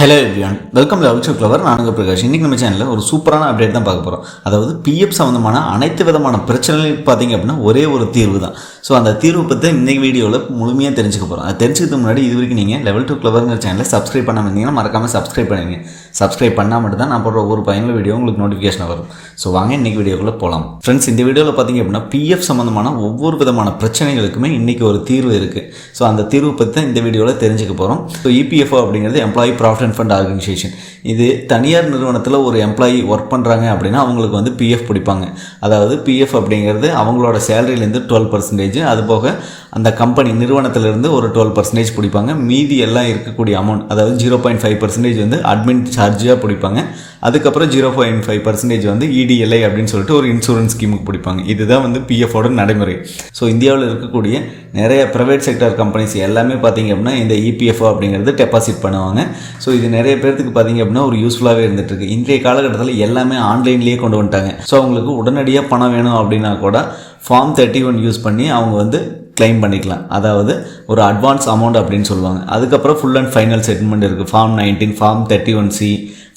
Hello everyone welcome love clever நானுங்க பிரகாஷ். இன்றைக்கி நம்ம சேனலில் ஒரு சூப்பரான அப்டேட் தான் பார்க்க போகிறோம் அதாவது பிஎஃப் சம்மந்தமான அனைத்து விதமான பிரச்சனைகளும் பார்த்தீங்க அப்படின்னா ஒரே ஒரு தீர்வு தான் ஸோ அந்த தீர்வு பற்றி இன்றைக்கி வீடியோவில் முழுமையாக தெரிஞ்சுக்க போகிறோம் அது தெரிஞ்சுக்கிறதுக்கு முன்னாடி இது வரைக்கும் நீங்கள் லெவல் டூ கிளவருங்கிற சேனலில் சப்ஸ்கிரைப் பண்ணாமல் இருந்தீங்கன்னா மறக்காமல் சப்ஸ்கிரைப் பண்ணுங்க சப்ஸ்கிரைப் பண்ணால் மட்டும் தான் நான் போடுற ஒரு பயனுள்ள வீடியோ உங்களுக்கு நோட்டிஃபிகேஷன் வரும். ஸோ வாங்க இன்றைக்கி வீடியோக்குள்ளே போகலாம் ஃப்ரெண்ட்ஸ் இந்த வீடியோவில் பார்த்தீங்க அப்படின்னா பிஎஃப் சம்மந்தமான ஒவ்வொரு விதமான பிரச்சனைகளுக்குமே இன்றைக்கி ஒரு தீர்வு இருக்குது ஸோ அந்த தீர்வு பற்றி தான் இந்த வீடியோவில் தெரிஞ்சுக்க போகிறோம் ஸோ இபிஎஃப்ஓ அப்படிங்கிறது employee provident and fund organisation இது தனியார் நிறுவனத்தில் ஒரு எம்ப்ளாயி ஒர்க் பண்ணுறாங்க அப்படின்னா அவங்களுக்கு வந்து பிஎஃப் பிடிப்பாங்க. அதாவது பிஎஃப் அப்படிங்கிறது அவங்களோட சேலரியிலேருந்து டுவெல் பர்சன்டேஜ் அது போக அந்த கம்பெனி நிறுவனத்திலிருந்து ஒரு டுவெல் பர்சன்டேஜ் பிடிப்பாங்க. மீதி எல்லாம் இருக்கக்கூடிய அமௌண்ட் அதாவது ஜீரோ பாயிண்ட் ஃபைவ் பர்சன்டேஜ் வந்து அட்மின் சார்ஜாக பிடிப்பாங்க. அதுக்கப்புறம் ஜீரோ பாயிண்ட் ஃபைவ் பர்சன்டேஜ் வந்து இடிஎல்ஐ அப்படின்னு சொல்லிட்டு ஒரு இன்சூரன்ஸ் ஸ்கீமுக்கு பிடிப்பாங்க. இதுதான் வந்து பிஎஃபோட நடைமுறை. ஸோ இந்தியாவில் இருக்கக்கூடிய நிறைய ப்ரைவேட் செக்டர் கம்பெனிஸ் எல்லாமே பார்த்தீங்க அப்படின்னா இந்த இபிஎஃப்ஓ அப்படிங்கிறது டெபாசிட் பண்ணுவாங்க. ஸோ இது நிறைய பேர்த்துக்கு பார்த்தீங்க அப்படின்னா ஒரு யூஸ்ஃபுல்லாகவே இருந்துட்டு இருக்கு. இன்றைய காலகட்டத்தில் எல்லாமே ஆன்லைன்லேயே கொண்டு வந்துட்டாங்க. ஸோ அவங்களுக்கு உடனடியாக பணம் வேணும் அப்படின்னா கூட ஃபார்ம் தேர்ட்டி ஒன் யூஸ் பண்ணி அவங்க வந்து கிளைம் பண்ணிக்கலாம். அதாவது ஒரு அட்வான்ஸ் அமௌண்ட் அப்படின்னு சொல்லுவாங்க. அதுக்கப்புறம் ஃபுல் அண்ட் ஃபைனல் செட்டில்மெண்ட் இருக்குது form nineteen form thirty one C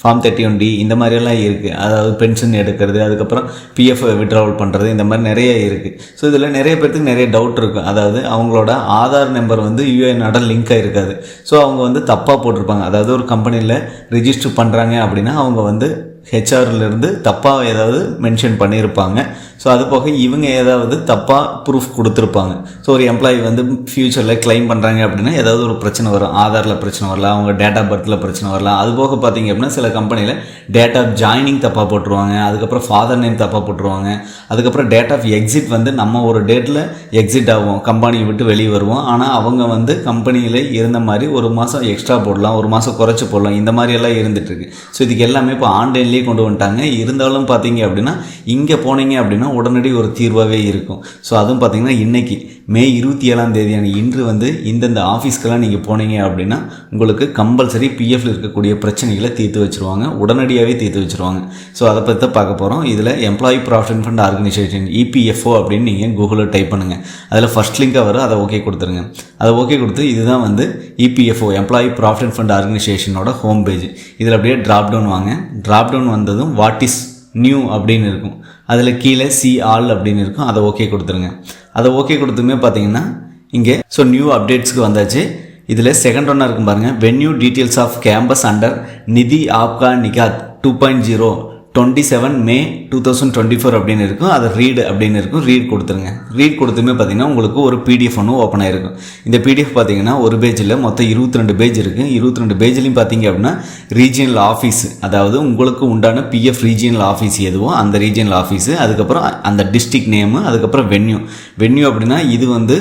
form thirty one D இந்த மாதிரியெல்லாம் இருக்குது அதாவது பென்ஷன் எடுக்கிறது அதுக்கப்புறம் பிஎஃப் விட்ராவல் பண்ணுறது இந்த மாதிரி நிறைய இருக்குது ஸோ இதில் நிறைய பேர்த்துக்கு நிறைய டவுட் இருக்கும் அதாவது அவங்களோட ஆதார் நம்பர் வந்து யூஏனோட லிங்க் ஆகிருக்காது ஸோ அவங்க வந்து தப்பாக போட்டிருப்பாங்க. அதாவது ஒரு கம்பெனியில் ரிஜிஸ்டர் பண்ணுறாங்க அப்படின்னா அவங்க வந்து ஹெச்ஆர்லேருந்து தப்பாக ஏதாவது மென்ஷன் பண்ணியிருப்பாங்க ஸோ அது போக இவங்க ஏதாவது தப்பாக ப்ரூஃப் கொடுத்துருப்பாங்க. ஸோ ஒரு எம்ப்ளாயி வந்து ஃப்யூச்சரில் க்ளைம் பண்ணுறாங்க அப்படின்னா ஏதாவது ஒரு பிரச்சனை வரும். ஆதாரில் பிரச்சனை வரலாம் அவங்க டேட் ஆஃப் பர்த்தில் பிரச்சனை வரலாம். அது போக பார்த்தீங்க அப்படின்னா சில கம்பெனியில் டேட் ஆஃப் ஜாயினிங் தப்பாக போட்டுருவாங்க. அதுக்கப்புறம் ஃபாதர் நேம் தப்பாக போட்டுருவாங்க. அதுக்கப்புறம் டேட் ஆஃப் எக்ஸிட் வந்து நம்ம ஒரு டேட்டில் எக்ஸிட் ஆகும் கம்பெனியை விட்டு வெளியே வருவோம். ஆனால் அவங்க வந்து கம்பெனியில் இருந்த மாதிரி ஒரு மாதம் எக்ஸ்ட்ரா போடலாம் ஒரு மாதம் குறைச்சி போடலாம். இந்த மாதிரி எல்லாம் இருந்துகிட்ருக்கு ஸோ இதுக்கு எல்லாமே இப்போ வெளியே கொண்டு வந்துட்டாங்க. இருந்தாலும் பார்த்தீங்க அப்படின்னா இங்கே போனீங்க அப்படின்னா உடனடி ஒரு தீர்வாகவே இருக்கும். ஸோ அதுவும் பார்த்தீங்கன்னா இன்றைக்கி மே இருபத்தி ஏழாம் தேதியான இன்று வந்து இந்தந்த ஆஃபீஸ்க்கெல்லாம் நீங்கள் போனீங்க அப்படின்னா உங்களுக்கு கம்பல்சரி பிஎஃப்ல இருக்கக்கூடிய பிரச்சனைகளை தீர்த்து வச்சுருவாங்க. உடனடியாகவே தீர்த்து வச்சுருவாங்க. ஸோ அதை பற்றி தான் பார்க்க போகிறோம் இதில் employee provident fund organisation EPFO அப்படின்னு நீங்கள் கூகுளில் டைப் பண்ணுங்கள் அதில் ஃபஸ்ட் லிங்காக வரும். அதை ஓகே கொடுத்துருங்க. அதை ஓகே கொடுத்து இதுதான் வந்து இபிஎஃப்ஓ எம்ப்ளாயி ப்ராஃபிட் ஃபண்ட் ஆர்கனைசேஷனோட ஹோம் பேஜ் இதில் அப்படியே ட்ராப் டவுன் வாங்க. ட்ராப் டவுன் வந்ததும் வாட் இஸ் நியூ அப்படின்னு இருக்கும். அதில் கீழே சி ஆல் அப்படின்னு இருக்கும். அதை ஓகே கொடுத்துருங்க. அதை ஓகே கொடுத்துமே பார்த்தீங்கன்னா இங்கே ஸோ நியூ அப்டேட்ஸ்க்கு வந்தாச்சு. இதில் செகண்ட் ஒன்னாக இருக்கும் பாருங்கள் venue details of campus under Nidhi Aapka Nikat two point zero twenty seven May two thousand twenty four அப்படின்னு இருக்கும். அதை ரீடு அப்படின்னு இருக்கும். ரீட் கொடுத்துருங்க. ரீட் கொடுத்துமே பார்த்தீங்கன்னா உங்களுக்கு ஒரு பிடிஎஃப் ஒன்று ஓப்பன் ஆயிருக்கும் இந்த பிடிஎஃப் பார்த்தீங்கன்னா ஒரு பேஜில் மொத்தம் இருபத்தி ரெண்டு பேஜ் இருக்குது இருபத்தி ரெண்டு பேஜ்லையும் பார்த்தீங்க அப்படின்னா ரீஜியனல் ஆஃபீஸ் அதாவது உங்களுக்கு உண்டான பிஎஃப் ரீஜியனல் ஆஃபீஸ் எதுவோ அந்த ரீஜியனல் ஆஃபீஸு அதுக்கப்புறம் அந்த டிஸ்ட்ரிக்ட் நேமு அதுக்கப்புறம் வென்யூ வென்யூ அப்படின்னா இது வந்து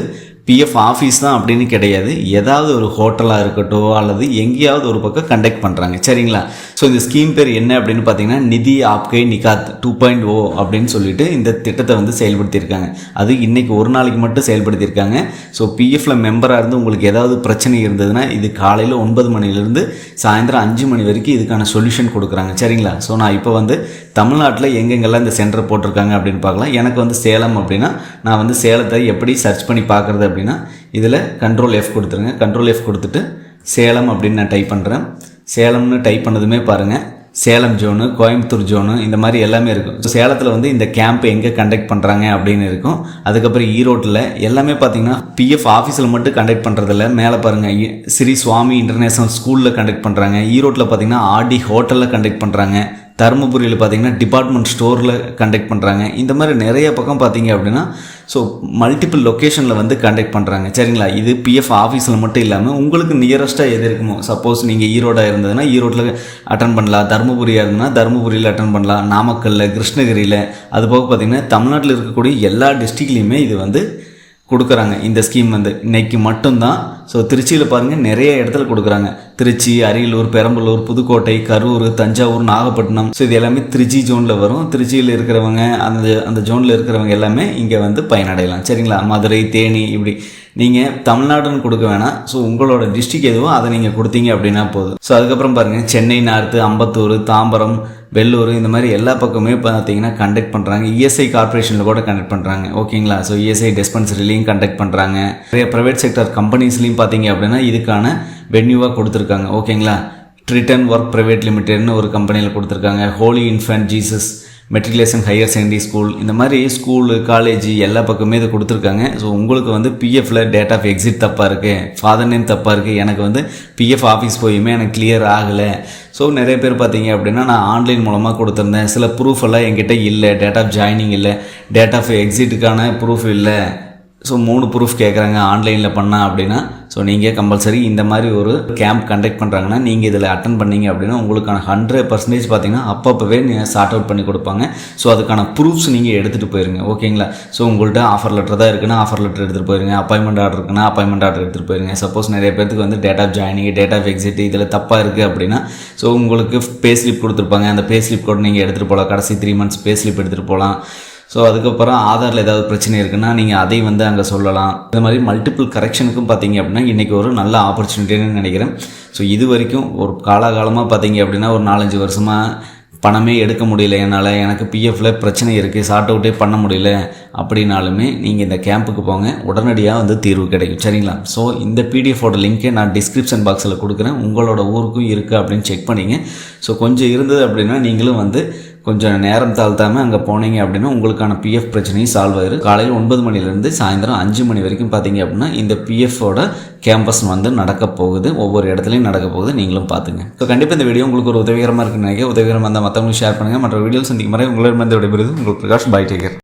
பிஎஃப் ஆஃபீஸ் தான் அப்படின்னு கிடையாது. ஏதாவது ஒரு ஹோட்டலாக இருக்கட்டும் அல்லது எங்கேயாவது ஒரு பக்கம் கண்டக்ட் பண்ணுறாங்க சரிங்களா? ஸோ இந்த ஸ்கீம் பேர் என்ன அப்படின்னு பார்த்தீங்கன்னா நிதி ஆப்கே நிகாத் டூ பாயிண்ட் ஓ அப்படின்னு சொல்லிட்டு இந்த திட்டத்தை வந்து செயல்படுத்தியிருக்காங்க. அது இன்னைக்கு ஒரு நாளைக்கு மட்டும் செயல்படுத்தியிருக்காங்க. ஸோ பிஎஃப்ல மெம்பராக இருந்து உங்களுக்கு ஏதாவது பிரச்சனை இருந்ததுன்னா இது காலையில் ஒன்பது மணிலேருந்து சாயந்தரம் அஞ்சு மணி வரைக்கும் இதுக்கான சொல்யூஷன் கொடுக்குறாங்க. சரிங்களா? ஸோ நான் இப்போ வந்து தமிழ்நாட்டில் எங்கெங்கெல்லாம் இந்த சென்டர் போட்டிருக்காங்க அப்படின்னு பார்க்கலாம். எனக்கு வந்து சேலம் அப்படின்னா நான் வந்து சேலத்தை எப்படி சர்ச் பண்ணி பார்க்குறது அப்படின்னா இதில் கண்ட்ரோல் எஃப் கொடுத்துருங்க. கண்ட்ரோல் எஃப் கொடுத்துட்டு சேலம் அப்படின்னு நான் டைப் பண்ணுறேன் சேலம்னு டைப் பண்ணதுமே பாருங்கள் சேலம் ஜோனு கோயம்புத்தூர் ஜோனு இந்த மாதிரி எல்லாமே இருக்கும். ஸோ சேலத்தில் வந்து இந்த கேம்ப் எங்கே கண்டக்ட் பண்ணுறாங்க அப்படின்னு இருக்கும். அதுக்கப்புறம் ஈரோட்டில் எல்லாமே பார்த்தீங்கன்னா பிஎஃப் ஆஃபீஸில் மட்டும் கண்டக்ட் பண்ணுறதில்ல மேலே பாருங்கள் ஸ்ரீ சுவாமி இன்டர்நேஷ்னல் ஸ்கூலில் கண்டக்ட் பண்ணுறாங்க ஈரோட்டில் பார்த்தீங்கன்னா ஆர்டி ஹோட்டலில் கண்டக்ட் பண்ணுறாங்க தருமபுரியில் பார்த்தீங்கன்னா டிபார்ட்மெண்ட் ஸ்டோரில் கண்டக்ட் பண்ணுறாங்க இந்த மாதிரி நிறைய பக்கம் பார்த்தீங்க அப்படின்னா ஸோ மல்டிபிள் லொக்கேஷனில் வந்து கண்டக்ட் பண்ணுறாங்க சரிங்களா? இது பிஎஃப் ஆஃபீஸில் மட்டும் இல்லாமல் உங்களுக்கு நியரஸ்ட்டாக எது இருக்குமோ சப்போஸ் நீங்கள் ஈரோடாக இருந்ததுன்னா ஈரோட்டில் அட்டன் பண்ணலாம். தருமபுரியாக இருந்ததுன்னா தருமபுரியில் அட்டன் பண்ணலாம். நாமக்கல்லில் கிருஷ்ணகிரியில் அது போக பார்த்தீங்கன்னா தமிழ்நாட்டில் இருக்கக்கூடிய எல்லா டிஸ்ட்ரிக்ட்லேயுமே இது வந்து கொடுக்குறாங்க. இந்த ஸ்கீம் வந்து இன்றைக்கி மட்டும்தான் ஸோ திருச்சியில் பாருங்கள் நிறைய இடத்துல கொடுக்குறாங்க. திருச்சி அரியலூர் பெரம்பலூர் புதுக்கோட்டை கரூர் தஞ்சாவூர் நாகப்பட்டினம். ஸோ இது எல்லாமே திருச்சி ஜோனில் வரும். திருச்சியில் இருக்கிறவங்க அந்த அந்த ஜோனில் இருக்கிறவங்க எல்லாமே இங்கே வந்து பயனடையலாம். சரிங்களா? மதுரை தேனி இப்படி. நீங்கள் தமிழ்நாடுன்னு கொடுக்க வேணாம். ஸோ உங்களோட டிஸ்ட்ரிக் எதுவோ அதை நீங்கள் கொடுத்தீங்க அப்படின்னா போதும். ஸோ அதுக்கப்புறம் பாருங்கள் சென்னை நார்த்து அம்பத்தூர் தாம்பரம் வெள்ளூர் இந்த மாதிரி எல்லா பக்கமே பார்த்தீங்கன்னா கண்டக்ட் பண்ணுறாங்க இஎஸ்ஐ கார்பரேஷனில் கூட கண்டக்ட் பண்ணுறாங்க ஓகேங்களா ஸோ இஎஸ்ஐ டிஸ்பென்சரிலையும் கண்டக்ட் பண்ணுறாங்க நிறைய ப்ரைவேட் செக்டர் கம்பெனிஸ்லையும் பார்த்தீங்க அப்படின்னா இதுக்கான வென்யூவாக கொடுத்துருக்காங்க. ஓகேங்களா? ட்ரிட்டன் ஒர்க் ப்ரைவேட் லிமிடெட்னு ஒரு கம்பெனியில் கொடுத்துருக்காங்க. Holy infant Jesus matriculation higher secondary school இந்த மாதிரி ஸ்கூலு காலேஜ் எல்லா பக்கமே இதை கொடுத்துருக்காங்க. ஸோ உங்களுக்கு வந்து பிஎஃப்ல டேட் ஆஃப் எக்ஸிட் தப்பாக இருக்குது ஃபாதர் நேம் தப்பாக இருக்குது எனக்கு வந்து பிஎஃப் ஆஃபீஸ் போயுமே எனக்கு கிளியர் ஆகலை. ஸோ நிறைய பேர் பார்த்தீங்க அப்படின்னா நான் ஆன்லைன் மூலமாக கொடுத்துருந்தேன். சில ப்ரூஃப் எல்லாம் என்கிட்ட இல்லை. டேட் ஆஃப் ஜாயினிங் இல்லை. டேட் ஆஃப் எக்ஸிட்டுக்கான ப்ரூஃப் இல்லை. ஸோ மூணு ப்ரூஃப் கேட்குறாங்க ஆன்லைனில் பண்ணால் அப்படின்னா ஸோ நீங்கள் கம்பல்சரி இந்த மாதிரி ஒரு கேம்ப் கண்டக்ட் பண்ணுறாங்கன்னா நீங்கள் இதில் அட்டன் பண்ணீங்க அப்படின்னா உங்களுக்கான ஹண்ட்ரட் பர்சன்டேஜ் பார்த்தீங்கன்னா அப்பப்போவே நீங்கள் சார்ட் அவுட் பண்ணி கொடுப்பாங்க. ஸோ அதுக்கான ப்ரூஃப்ஸ் நீங்கள் எடுத்துகிட்டு போயிருங்க. ஓகேங்களா ஸோ உங்கள்கிட்ட ஆஃபர் லெட்டர் தான் இருக்குன்னா ஆஃபர் லெட்டர் எடுத்துகிட்டு போயிருங்க. அப்பாயின்மெண்ட் ஆர்டர் இருக்குன்னா அப்பாயின்மெண்ட் ஆர்டர் எடுத்துகிட்டு போயிருங்க. சப்போஸ் நிறைய பேருக்கு வந்து date of joining date of exit இதில் தப்பாக இருக்குது அப்படின்னா ஸோ உங்களுக்கு பே ஸ்லிப் கொடுத்துருப்பாங்க. அந்த பே ஸ்லிப் கூட நீங்கள் எடுத்துகிட்டு போகலாம் கடைசி த்ரீ மந்த்ஸ் பே ஸ்லிப் எடுத்துகிட்டு போகலாம் ஸோ அதுக்கப்புறம் ஆதாரில் ஏதாவது பிரச்சனை இருக்குன்னா நீங்கள் அதை வந்து அங்கே சொல்லலாம். இந்த மாதிரி மல்டிபிள் கரெக்ஷனுக்கும் பார்த்தீங்க அப்படின்னா இன்றைக்கி ஒரு நல்ல ஆப்பர்ச்சுனிட்டின்னு நினைக்கிறேன். ஸோ இது வரைக்கும் ஒரு காலாகாலமாக பார்த்தீங்க அப்படின்னா ஒரு நாலஞ்சு வருஷமாக பணமே எடுக்க முடியல. என்னால் எனக்கு பிஎஃப்ல பிரச்சனை இருக்குது சார்ட் அவுட்டே பண்ண முடியல. அப்படின்னாலுமே நீங்கள் இந்த கேம்புக்கு போங்க. உடனடியாக வந்து தீர்வு கிடைக்கும். சரிங்களா? ஸோ இந்த பிடிஎஃபோட லிங்க்கை நான் டிஸ்கிரிப்ஷன் பாக்ஸில் கொடுக்குறேன். உங்களோட ஊருக்கும் இருக்குது அப்படின்னு செக் பண்ணிங்க. ஸோ கொஞ்சம் இருந்தது அப்படின்னா நீங்களும் வந்து கொஞ்சம் நேரம் தாழ்த்தாமல் அங்கே போனீங்க அப்படின்னா உங்களுக்கான பிஎஃப் பிரச்சனையும் சால்வ் ஆயிரும். காலையில் ஒன்பது மணிலேருந்து சாயந்தரம் அஞ்சு மணி வரைக்கும் பார்த்தீங்க அப்படின்னா இந்த பிஎஃபோட கேம்பஸ் வந்து நடக்க போகுது. ஒவ்வொரு இடத்துலையும் நடக்க போகுது. நீங்களும் பார்த்துங்க ஸோ கண்டிப்பாக இந்த வீடியோ உங்களுக்கு ஒரு உதவிகரமாக இருக்குன்னு நினைக்க உதவிகரமாக இருந்தால் மற்றவங்களுக்கு ஷேர் பண்ணுங்கள் மற்ற வீடியோ சந்திக்கும் முறை உங்களிடமிருந்து விடைபெறுது உங்களுக்கு பிரகாஷ் பை டேக்கர்